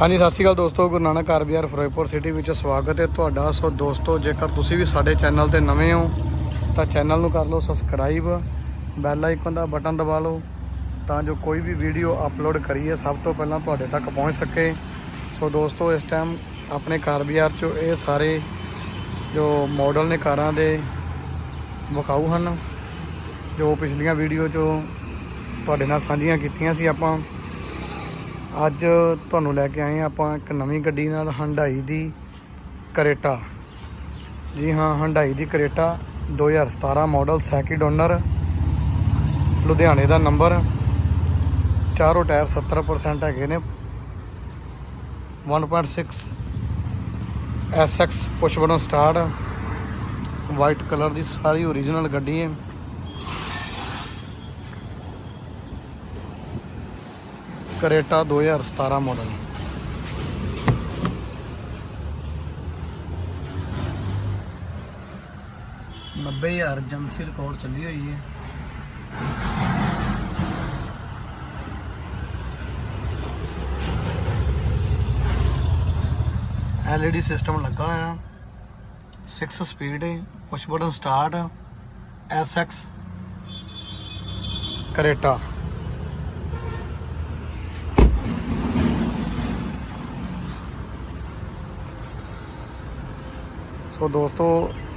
ਹਾਂਜੀ, ਸਤਿ ਸ਼੍ਰੀ ਅਕਾਲ ਦੋਸਤੋ, ਗੁਰੂ ਨਾਨਕ ਕਾਰ ਬਾਜ਼ਾਰ ਫਿਰੋਜ਼ਪੁਰ ਸਿਟੀ ਵਿੱਚ ਸਵਾਗਤ ਹੈ ਤੁਹਾਡਾ। ਸੋ ਦੋਸਤੋ, ਜੇਕਰ ਤੁਸੀਂ ਵੀ ਸਾਡੇ ਚੈਨਲ ਤੇ ਨਵੇਂ ਹੋ, ਤਾਂ ਚੈਨਲ ਨੂੰ ਕਰ ਲਓ ਸਬਸਕ੍ਰਾਈਬ ਬੈਲ ਆਈਕਨ ਦਾ ਬਟਨ ਦਬਾ ਲਓ, ਤਾਂ ਜੋ ਕੋਈ ਵੀ ਵੀਡੀਓ ਅਪਲੋਡ ਕਰੀਏ, ਸਭ ਤੋਂ ਪਹਿਲਾਂ ਤੁਹਾਡੇ ਤੱਕ ਪਹੁੰਚ ਸਕੇ। ਸੋ ਦੋਸਤੋ, ਇਸ ਟਾਈਮ ਆਪਣੇ ਕਾਰ ਬਾਜ਼ਾਰ 'ਚੋਂ ਇਹ ਸਾਰੇ ਜੋ ਮਾਡਲ ਨੇ ਕਾਰਾਂ ਦੇ ਵਿਕਾਊ ਹਨ, ਜੋ ਪਿਛਲੀਆਂ ਵੀਡੀਓ 'ਚੋਂ ਤੁਹਾਡੇ ਨਾਲ ਸਾਂਝੀਆਂ ਕੀਤੀਆਂ ਸੀ ਆਪਾਂ। ਅੱਜ ਤੁਹਾਨੂੰ ਲੈ ਕੇ ਆਏ ਹਾਂ ਆਪਾਂ ਇੱਕ ਨਵੀਂ ਗੱਡੀ ਨਾਲ ਹੰਡਾਈ ਦੀ ਕਰੇਟਾ। ਜੀ ਹਾਂ ਹੰਡਾਈ ਦੀ ਕਰੇਟਾ 2017 ਮਾਡਲ ਸੈਕਿੰਡ ਓਨਰ ਲੁਧਿਆਣੇ ਦਾ ਨੰਬਰ ਚਾਰੋਂ ਟਾਇਰ 70% ਹੈਗੇ ਨੇ। 1.6 SX push button start white colour ਦੀ ਸਾਰੀ ਓਰੀਜਨਲ ਗੱਡੀ ਹੈ। ਕਰੇਟਾ 2017 ਮਾਡਲ ਨੱਬੇ ਹਜ਼ਾਰ ਏਜੰਸੀ ਰਿਕਾਰਡ ਚੱਲੀ ਹੋਈ ਹੈ LED ਸਿਸਟਮ ਲੱਗਾ ਹੋਇਆ 6 ਸਪੀਡ ਹੈ push button start SX Creta so ਦੋਸਤੋ,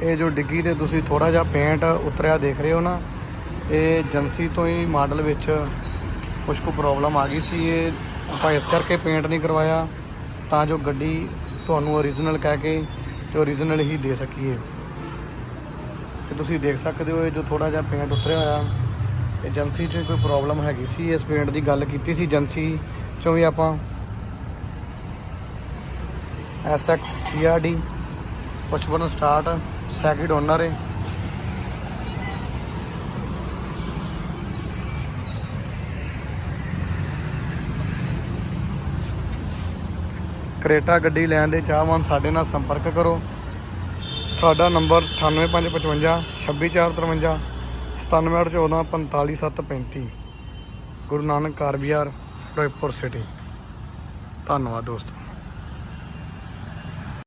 ਇਹ ਜੋ ਡਿੱਗੀ ਤੇ ਤੁਸੀਂ ਥੋੜਾ ਜਿਹਾ ਪੇਂਟ ਉਤਰਿਆ ਦੇਖ ਰਹੇ ਹੋ ਨਾ, ਇਹ ਏਜੰਸੀ ਤੋਂ ਹੀ ਮਾਡਲ ਵਿੱਚ ਕੁਝ ਕੁ ਪ੍ਰੋਬਲਮ ਆ ਗਈ ਸੀ। ਇਹ ਆਪਾਂ ਇਸ ਕਰਕੇ ਪੇਂਟ ਨਹੀਂ ਕਰਵਾਇਆ, ਤਾਂ ਜੋ ਗੱਡੀ ਤੁਹਾਨੂੰ ਓਰੀਜਨਲ ਕਹਿ ਕੇ ਤੇ ਓਰੀਜਨਲ ਹੀ ਦੇ ਸਕੀਏ। ਇਹ ਤੁਸੀਂ ਦੇਖ ਸਕਦੇ ਹੋ, ਇਹ ਜੋ ਥੋੜਾ ਜਿਹਾ ਪੇਂਟ ਉਤਰਿਆ ਹੋਇਆ, ਏਜੰਸੀ 'ਚ ਕੋਈ ਪ੍ਰੋਬਲਮ ਹੈਗੀ ਸੀ। ਇਸ ਪੇਂਟ ਦੀ ਗੱਲ ਕੀਤੀ ਸੀ ਏਜੰਸੀ 'ਚੋਂ ਵੀ ਆਪਾਂ। SX CRD push button start second owner ਹੈ ਕਰੇਟਾ ਗੱਡੀ ਲੈਣ ਦੇ ਚਾਹਵਾਨ ਸਾਡੇ ਨਾਲ ਸੰਪਰਕ ਕਰੋ। ਸਾਡਾ ਨੰਬਰ 98555 26453 9714 45735 ਗੁਰੂ ਨਾਨਕ ਕਾਰ ਬਾਜ਼ਾਰ ਫਿਰੋਜ਼ਪੁਰ ਸਿਟੀ ਧੰਨਵਾਦ ਦੋਸਤੋ।